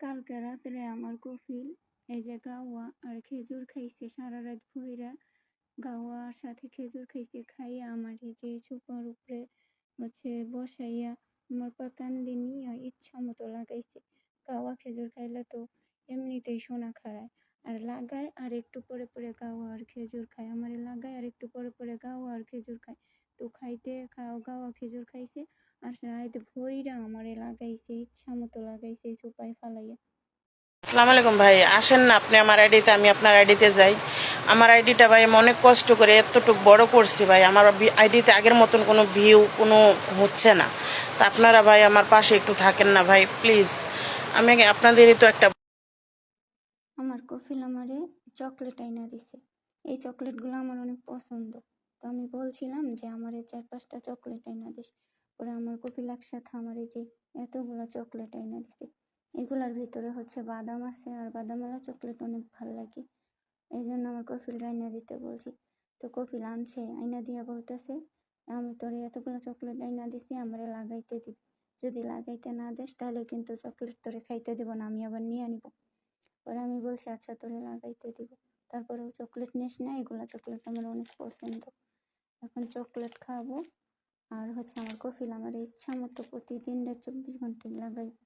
কালকে রাত্রে আমার কফিল এই যে গাওয়া আর খেজুর খাইছে, সারা রাত ভইরা গাওয়ার সাথে খেজুর খাইছে, খাইয়া আমার এই যে চোপার উপরে হচ্ছে বসাইয়া আমার পা কান্দি নিয়ে ইচ্ছা মতো লাগাইছে। গাওয়া খেজুর খাইলে তো এমনিতেই সোনা খাড়ায়। আর লাগায় আর একটু পরে পরে গাওয়া আর খেজুর খায়। আমার লাগায় আর একটু পরে পরে গাওয়া আর খেজুর খায়। তো খাইতে খাওয়া গাওয়া খেজুর খাইছে। আর রাত ভইরা আমারে লাগাইছে ইচ্ছা মতো লাগাইছে চোপায় ফালাইয়া। আসসালামু আলাইকুম ভাই আসেন না আপনি আমার আইডিতে আমি আপনার আইডিতে যাই। আমার আইডিটা ভাই আমি অনেক কষ্ট করে এতটুকু বড় করছি ভাই আমার আইডিতে আগের মতন কোনো ভিউ কোনো হচ্ছে না। তা আপনারা ভাই আমার পাশে একটু থাকেন না ভাই প্লিজ আমি আপনাদেরই তো একটা আমার কফিল আমারে চকলেট আইনা দিছে। এই চকলেটগুলো আমার অনেক পছন্দ। তো আমি বলছিলাম যে, আমার এই চার পাঁচটা চকলেট আইনা দিস। পরে আমার কফিল একসাথে আমার এই যে এতগুলো চকলেট আইনা দিছে। এগুলার ভিতরে হচ্ছে বাদাম আছে, আর বাদামওয়ালা চকলেট অনেক ভালো লাগে। এই জন্য আমার কফিল আইনা দিতে বলছি। তো কফিল আনছে আইনা দিয়া বলতেছে, আমি তোর এতগুলো চকলেট আইনা দিছি, আমারে লাগাইতে দিবি। যদি লাগাইতে না দিস, তাহলে কিন্তু চকলেট তোরে খাইতে দেবো না, আমি আবার নিয়ে নিবো পরে আমি বলছি আচ্ছা তোরে লাগাইতে দিব। তারপরেও চকলেট নিস না, এগুলো চকলেট আমার অনেক পছন্দ। এখন চকলেট খাব। আর হচ্ছে আমার কফিল আমার ইচ্ছা মতো প্রতিদিন চব্বিশ ঘন্টায় লাগাইবো।